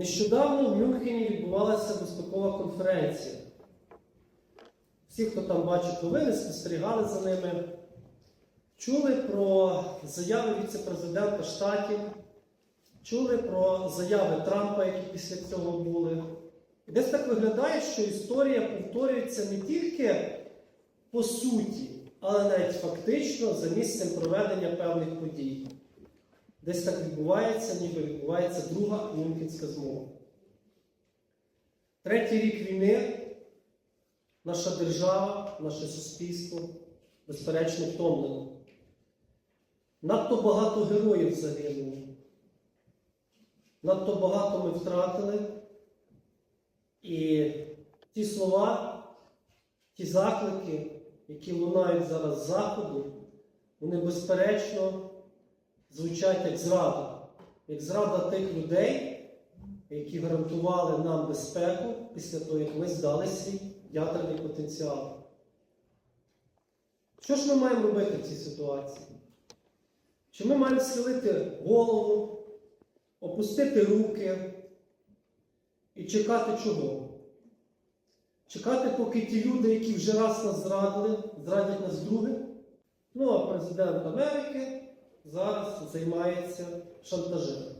Нещодавно в Мюнхені відбувалася безпекова конференція. Всі, хто там бачив новини, спостерігали за ними, чули про заяви віце-президента Штатів, чули про заяви Трампа, які після цього були. І десь так виглядає, що історія повторюється не тільки по суті, але навіть фактично за місцем проведення певних подій. Десь так відбувається, ніби відбувається друга Мюнхенська змова. Третій рік війни наша держава, наше суспільство, безперечно, втомлено. Надто багато героїв загинуло. Надто багато ми втратили. І ті слова, ті заклики, які лунають зараз з заходу, вони безперечно звучать як зрада, як зрада тих людей, які гарантували нам безпеку після того, як ми здали свій ядерний потенціал. Що ж ми маємо робити в цій ситуації? Чи ми маємо схилити голову, опустити руки і чекати чого? Чекати, поки ті люди, які вже раз нас зрадили, зрадять нас друге? Ну, а президент Америки зараз займається шантажем.